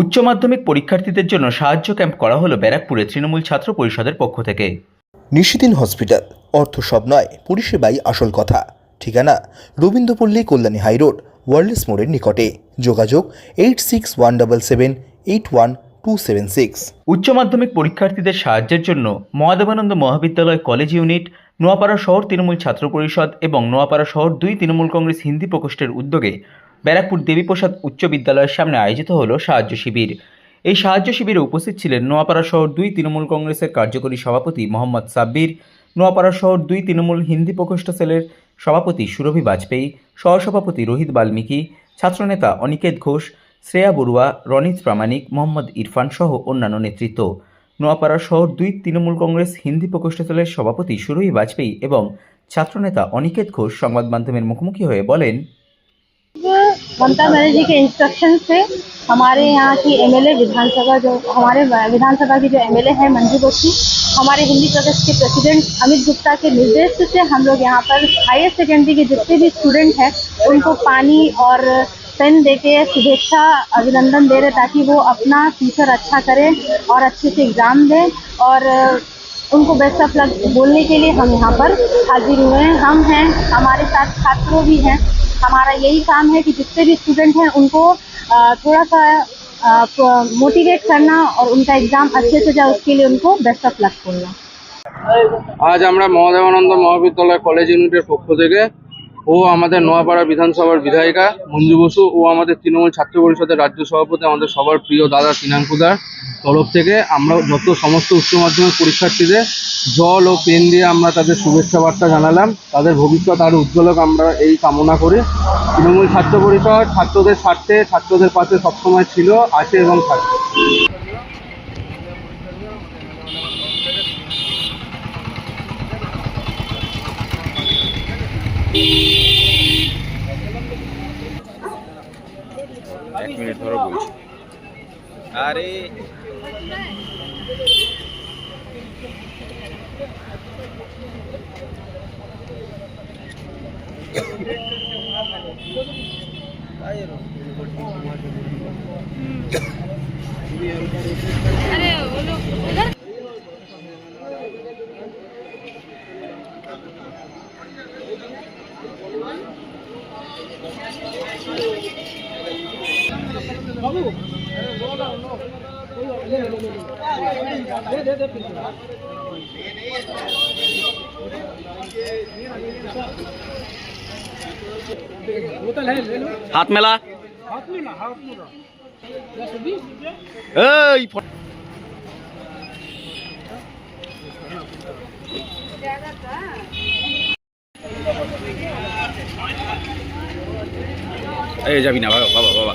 উচ্চ মাধ্যমিক পরীক্ষার্থীদের জন্য সাহায্য ক্যাম্প করা হলো ব্যারাকপুরে তৃণমূল ছাত্র পরিষদের পক্ষ থেকে। নিশিদিন হসপিটাল অর্থ সব নয় পরিষেবাই আসল কথা। ঠিকানা রবীন্দ্রপল্লী কল্যাণী হাইরোড ওয়ার্ল্ডস মোড়ের নিকটে। যোগাযোগ eight six one double seven eight one two seven six. উচ্চ মাধ্যমিক পরীক্ষার্থীদের সাহায্যের জন্য মহাদেবানন্দ মহাবিদ্যালয় কলেজ ইউনিট নোয়াপাড়া শহর তৃণমূল ছাত্র পরিষদ এবং নোয়াপাড়া শহর দুই তৃণমূল কংগ্রেস হিন্দি প্রকোষ্ঠের উদ্যোগে ব্যারাকপুর দেবীপ্রসাদ উচ্চ বিদ্যালয়ের সামনে আয়োজিত হলো সাহায্য শিবির। এই সাহায্য শিবিরে উপস্থিত ছিলেন নোয়াপাড়া শহর দুই তৃণমূল কংগ্রেসের কার্যকরী সভাপতি মোহাম্মদ সাব্বির, নোয়াপাড়া শহর দুই তৃণমূল হিন্দি প্রকোষ্ঠ সেলের সভাপতি সুরভি বাজপেয়ী, সহসভাপতি রোহিত বাল্মীকি, ছাত্রনেতা অনিকেত ঘোষ, শ্রেয়া বড়ুয়া, রনিত প্রামাণিক, মোহাম্মদ ইরফান সহ অন্যান্য নেতৃত্ব। নোয়াপাড়া শহর দুই তৃণমূল কংগ্রেস হিন্দি প্রকোষ্ঠ সেলের সভাপতি সুরভি বাজপেয়ী এবং ছাত্রনেতা অনিকেত ঘোষ সংবাদ মাধ্যমের মুখোমুখি হয়ে বলেন ममता बनर्जी के इंस्ट्रक्शन से हमारे यहाँ की एमएलए विधानसभा जो, हमारे विधानसभा की जो एमएलए है, मंजू बख्शी हमारे हिंदी प्रदेश के प्रेसिडेंट अमित गुप्ता के निर्देश से हम लोग यहाँ पर हायर सेकेंडरी के जितने भी स्टूडेंट हैं, उनको पानी और पेन दे के शुभेच्छा, अभिनंदन दे रहे ताकि वो अपना फ्यूचर अच्छा करें और अच्छे से एग्ज़ाम दें और उनको बेस्ट ऑफ लक बोलने के लिए हम यहाँ पर हाजिर हुए हैं हम हैं हमारे साथ छात्रों भी हैं हमारा यही काम है कि जितने भी स्टूडेंट हैं उनको अ, थोड़ा सा मोटिवेट करना और उनका एग्ज़ाम अच्छे से जाए उसके लिए उनको बेस्ट ऑफ लक बोलना আজ আমরা মহাদেবানন্দ মহাবিদ্যালয় কলেজ ইউনিটের পক্ষ থেকে ও আমাদের নোয়াপাড়া বিধানসভার বিধায়িকা মঞ্জু বসু, ও আমাদের তৃণমূল ছাত্র পরিষদের রাজ্য সভাপতি, আমাদের সবার প্রিয় দাদা তিনাঙ্কুদার তরফ থেকে আমরা যত সমস্ত উচ্চ মাধ্যমিক পরীক্ষার্থীদের জল ও পেন দিয়ে আমরা তাদের শুভেচ্ছা বার্তা জানালাম, তাদের ভবিষ্যৎ আরও উজ্জ্বলক আমরা এই কামনা করি। তৃণমূল ছাত্র পরিষদ ছাত্রদের স্বার্থে, ছাত্রদের পাশে সবসময় ছিল, আছে এবং থাকবে। એક મિનિટ થોડો બોલ. અરે. અરે ઓલો হাত মেলা এই যাবি না বাবা বাবা বাবা।